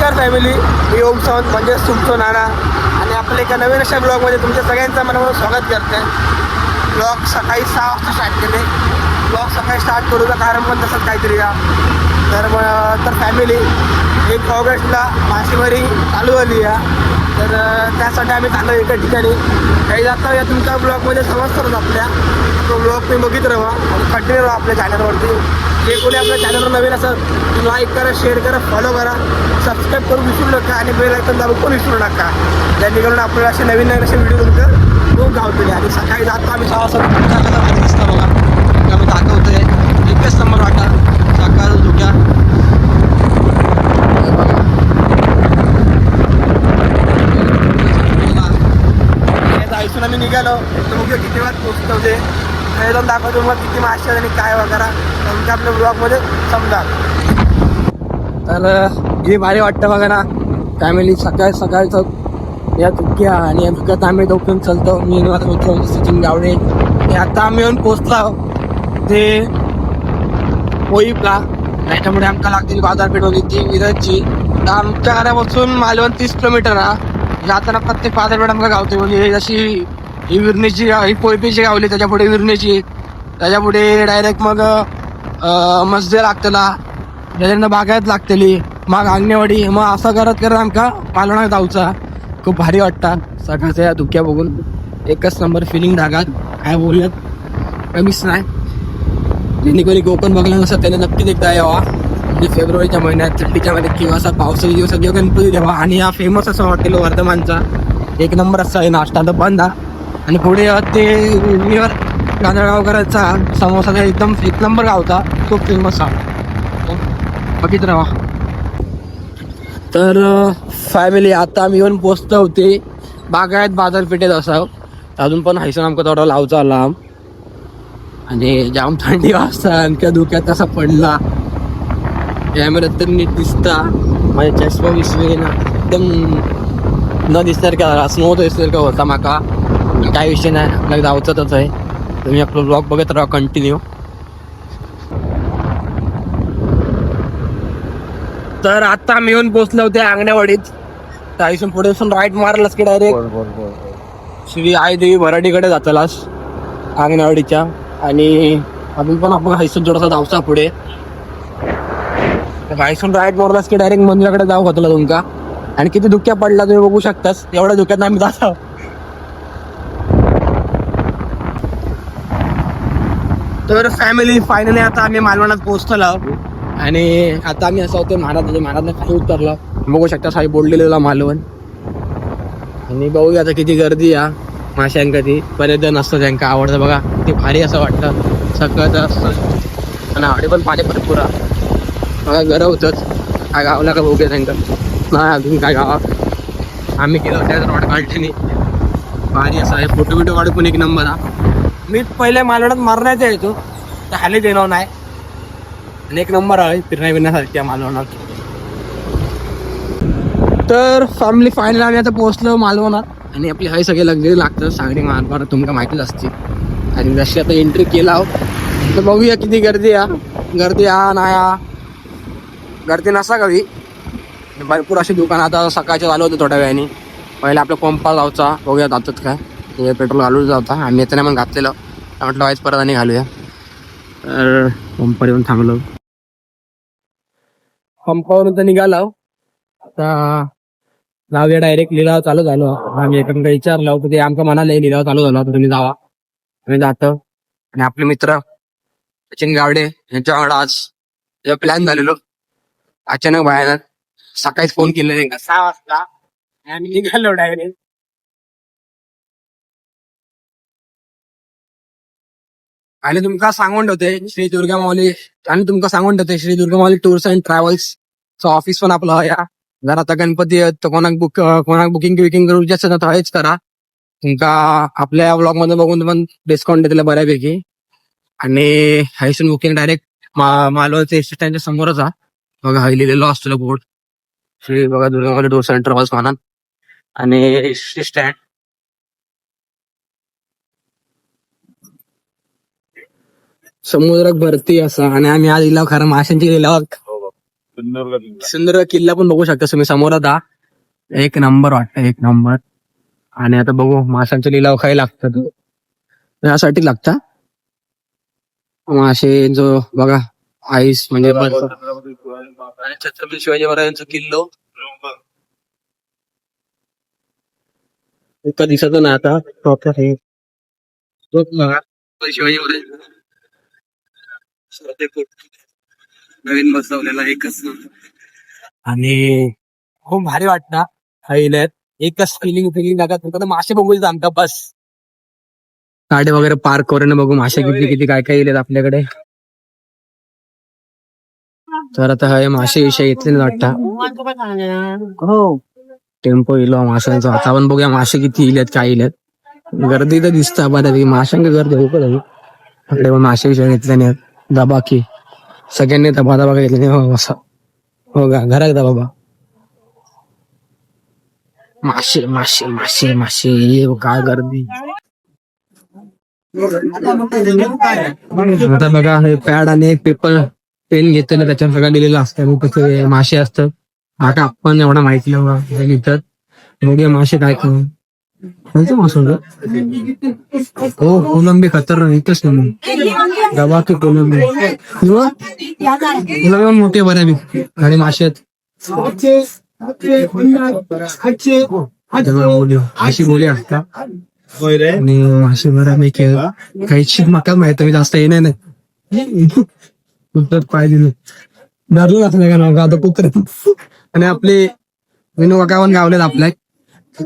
नमस्कार फॅमिली मी ओम सावंत म्हणजेच तुमचं नाना. आणि आपल्या एका नवीन अशा ब्लॉगमध्ये तुमच्या सगळ्यांचं मनापासून स्वागत करते. ब्लॉग सकाळी सहा वाजता स्टार्ट केले. ब्लॉग सकाळी स्टार्ट करूचं कारण पण तसंच काहीतरी या तर मग तर फॅमिली एक ऑगस्टला मासेमारी चालू झाली या तर त्यासाठी आम्ही चाललो एका ठिकाणी. काही जाता या तुमच्या ब्लॉगमध्ये समजतात आपल्या. तो ब्लॉग तुम्ही बघित राहा कंटिन्यू राहा आपल्या चॅनलवरती जे कोणी आपल्या चॅनलवर नवीन असेल लाईक करा शेअर करा फॉलो करा सबस्क्राईब करून विसरू नका आणि बेल आयकन दाबून पण विसरू नका. जेणेकरून आपल्याला असे नवीन नवीन असे व्हिडिओ तुमचं खूप गावतील आणि सकाळी जातो आम्ही सहा वाजता तुमच्या बघा. तुमका मी दाखवतोय एकच नंबर वाटा. सकाळ धुक्या जायसून आम्ही निघालो. तर मग किती वेळात पोचतो ते. एकदम दाखवतो मग किती मासे आणि काय वगैरे. तुमच्या आपल्या ब्लॉगमध्ये समजा तर हे भारी वाटतं बघा ना. फॅमिली सकाळ सकाळचं या धुक्या आणि या धुक्यात आम्ही डोकून चलतो. मी माझा मित्र सचिन गावडे. आणि आता आम्ही येऊन पोचलो ते होईपला त्याच्यामुळे आमका लागतील बाजारपेठ होती ती विरजची. तर आमच्या घरापासून मालवण तीस किलोमीटर हा. जाताना प्रत्येक बाजारपेठ आमका गावते म्हणजे जशी ही विरणीची ही कोयपेची गावली त्याच्या पुढे विरणीची. त्याच्या पुढे डायरेक्ट मग मस्जिद लागतला. त्याच्यानंतर बागायत लागतली. मग अंगणेवाडी मग असं करत करत आमका पालवणात जाऊचा. खूप भारी वाटतात सकाळच्या या धुक्या बघून एकच नंबर फिलिंग धागात. काय बोलत कमीच नाही. ज्यांनी कोणी कोकण बघलं नसतं त्याने नक्कीच एकदा यावा. म्हणजे फेब्रुवारीच्या महिन्यात थंडीच्या महिन्यात किंवा असा पावसाळी दिवसात किंवा गणपती देवा. आणि हा फेमस असं हॉटेल वर्धमानचा. एक नंबर असा आहे नाश्ता. तर बंद हा. आणि पुढे ते रिव्हर गांधळगावकरांचा समोसा एकदम एक नंबर गावता खूप फेमस हा. बघित राहा तर फॅमिली आता आम्ही येऊन पोचतो होते. बागायत बाजारपेठेत असावं. अजून पण हायसन आमका थोडा लावचा लांब आणि जाम थंडी वाजता आणि धुक्यात तसा पडला. कॅमेऱ्यात तर नीट दिसता. माझ्या चष्मा विसवे ना एकदम न दिसणार का स्नो दिसणार का होता माका. काय विषय नाही. आपल्याला जाऊचाच आहे. तुम्ही आपलं ब्लॉग बघत राहा कंटिन्यू तर आता आम्ही येऊन पोचलो होते अंगण्यावाडीत तर इथून पुढे राईट मारलास की डायरेक्ट श्री आई देवी भराडीकडे जातलास अंगणवाडीच्या. आणि अजून पण आपण हायसून थोडासा धावसा पुढे. हायसून राईट मारलास की डायरेक्ट मंदिराकडे जाऊ घातला तुमका. आणि किती धुक्या पडला तुम्ही बघू शकतास. एवढ्या धुक्यात आम्ही जात. तर फॅमिली फायनली आता आम्ही मालवणात पोहोचतो आणि आता आम्ही असं होतो महाराज म्हणजे महाराजने खाली उतरलो. बघू शकता साई बोललेला मालवण. आणि बघूया आता किती गर्दी या माशांका ती. पर्यटन असतं त्यांना आवडतं. बघा ते भारी असं वाटतं. सगळं असतं आणि आवडे पण पाणी भरपूर आहे. बघा गरम होतंच. काय गावला का बघूया त्यांना नाही अजून काय गावात. आम्ही केलं होत्या रॉड काढल्याने भारी असं आहे. फोटो बिटो काढू पण एक नंबर हा मी पहिले मालवणात मारण्याचा येतो तर हाली देणार नाही. आणि एक नंबर आहे फिरण्या फिरण्यासारखी आहे मालवणात. तर फॅमिली फायनल आम्ही आता पोहोचलो मालवणात. आणि आपली हाय सगळे लग्न लागतं. सांगली महाद्वार तुमका माहितीच असते आणि जशी आता एंट्री केला आहोत, तर बघूया किती गर्दी या गर्दी या नाही या गर्दी नसा कवी भरपूर अशी दुकान आता सकाळचे चालू होतं थोड्या वेळाने. पहिले आपला पंपा जाऊचा बघूया जातात काय. ते पेट्रोल घालून होता. आम्ही येताना मग घातलेलं. म्हटलं वाईच परत आणि घालूया. तर पंपावर येऊन थांबलो. पंपावरून तर निघालो हो. आता जाऊया डायरेक्ट लिलाव चालू झालो. आम्ही एकांका विचारलं होतं. ते आमचं म्हणाले लिलाव चालू झाला तर तुम्ही जावा. तुम्ही जातो. आणि आपले मित्र सचिन गावडे यांच्याकडे आज प्लॅन झालेलो. अचानक बाहेर सकाळीच फोन केलं नाही का सहा वाजता. आम्ही निघालो डायरेक्ट आणि तुमका सांगून ठेवते श्री दुर्गा माऊली. आणि तुमका सांगून ठेवते Shri Durga Mauli tours and travels office पण आपलं या जर आता गणपती आहेत तर कोणाक बुक कोणाक बुकिंग विकिंग करू असेल तर हेच करा. तुमका आपल्या ब्लॉगमध्ये बघून पण डिस्काउंट देतले बऱ्यापैकी. आणि हायसून बुकिंग डायरेक्ट मालवणच्या एस समोरच हा. बघा हाय लिहिलेलो असतो बोर्ड श्री बघा Durga Mauli tours and travels म्हणा. आणि स्टँड समुद्रात भरती असा आणि आम्ही आज लिलाव खरं माशांची लिलाव सुंदर किल्ला पण बघू शकता तुम्ही समोर आता एक नंबर वाटतं एक नंबर आणि आता बघू माशांचे लिलाव काही लागतात यासाठी लागता. मासे जो बघा आईस म्हणजे. आणि छत्रपती शिवाजी महाराजांचा किल्लो. इतका दिसत नाही आता. प्रॉपर हे तो बघा. शिवाजी महाराज. नवीन बसवलेला एकच आणि खूप भारी वाटतं खाईल्यात एकच फिलिंग फिलिंग लागत मासे बघू आमका बस. गाडी वगैरे पार्क करून बघू मासे किती किती काय काय येतात आपल्याकडे. तर आता हे मासे विषय घेतले ना वाटतं हो. टेम्पो इलो माशांचा. आता पण बघूया मासे किती इल्यात काय इल्यात गर्दी तर दिसतं बऱ्यापैकी. माशांक गर्दी हो पण मासे विषय घेतले नाही दबा की. सगळ्यांनी दबा दबा घेतला नाही हो हो का? घरात दबा बाबा. मासे मासे मासे मासे ये काय गर्दी. आता बघा हे पॅड आणि एक पेपर पेन घेतलेलं त्याच्यावर सगळं लिहिलेलं असतं. मग त्याचे मासे असतात आता आपण एवढा माहिती नव्हता बघा. मासे काय करू कोणते मासे होतं? हो कोलंबी खतरनाक इथंच नाही दबा की कोलंबी. किंवा? कोलंबी पण मोठे बऱ्यापैकी आणि मासे आहेत. त्यामुळे बोली अशी बोली असतात आणि मासे बऱ्यापैकी आहेत. मका माहीत मी जास्त येणार नाही कुठं पाय दिले धरलं असं का नाव आता कुत्र आणि आपले विनू काका गावलेत आपल्या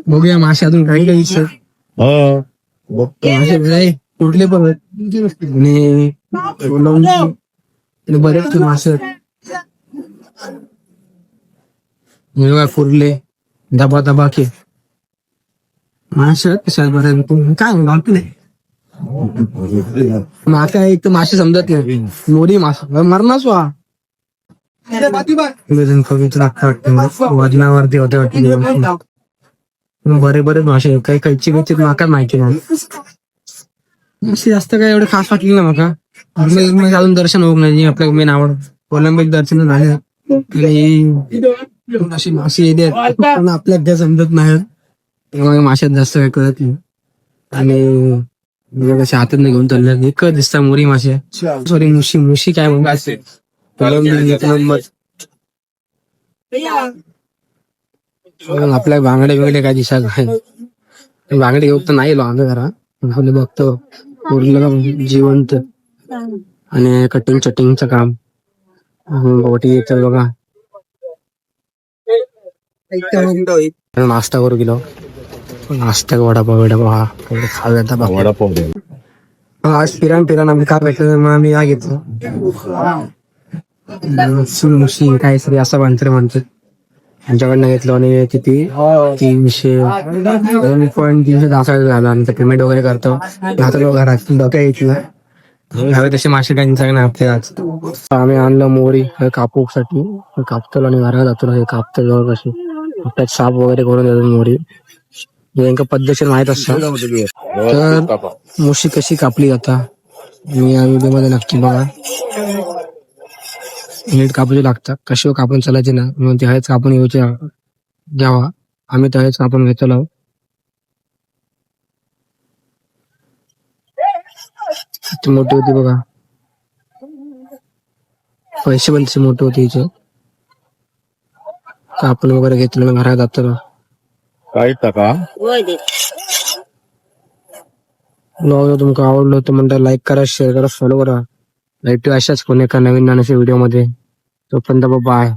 बघूया मासे अजून काही काही दिसत मासे नाही कुठले पण. आणि आणि बरेच मासे. बघा कुर्ले दबा दबा के. मासे आहेत? कशा बऱ्यापैकी काय घालतो नाही? माका एक तर मासे समजत नाही. मोरी मासा. मरणाच वा. वजनावरती होते वाटतं बरे बरे मासे आहेत. काही कैची कैची माका माहिती नाही. जास्त काय एवढे खास वाटले ना माका. अजून दर्शन होऊ नाही आपल्या मेन आवड. कोलंबीत दर्शन झाले. आणि अशी मासे येते. आपल्या काय समजत नाही. त्यामुळे माशात जास्त काय कळत नाही. आणि कशा हातात नाही घेऊन चालले एक दिसता मोरी मासे सॉरी मुशी मुशी काय म्हणतात कोलंबी एक नंबर. आपल्या बांगडे बिंगडे काय दिसा काय बांगडे घेऊ तर नाही आम्ही घरा. आपले बघतो. पूर्ण जिवंत. आणि कटिंग चटिंगचं काम. बोटी येतं बघा. नाश्ता करू गेलो. नाश्ता वडापाव वडापाव हा बाकी. आज फिरान फिरान आम्ही काय भेटलं मग आम्ही काय घेतलं मुशी काय तरी असं म्हणतरी म्हणतात त्यांच्याकडनं घेतलं आणि किती? तीनशे. दोन पॉईंट तीनशे दहा झाला आणि पेमेंट वगैरे करतो. आता घरात. डोक्या येतील हवे तसे मासे काही आपले आज. आम्ही आणलं मोरी कापूसाठी. कापतलो आणि घरात जातो हे कापतो जवळ कशी त्यात साप वगैरे करून देतो मोरी यांका पद्धतशीर माहीत असतं. तर मुशी कशी कापली जाता? मी या व्हिडिओमध्ये नक्की बघा. नीट कापूची लागतात कशी कापून चालायची ना म्हणून ते हळद कापून घ्यायचे घ्यावा आम्ही तर हळद कापून घेतलो किती मोठी होती बघा. पैसे पण तसे मोठे होते हिचे. कापून वगैरे घेतलं आणि घरात जातो काय टाका ब्लॉग तुमका आवडलं तर म्हणता लाईक करा शेअर करा फॉलो करा. भेटू अशाच कोण एका नवीन नाण्याच्या व्हिडिओमध्ये. तोपर्यंत बाय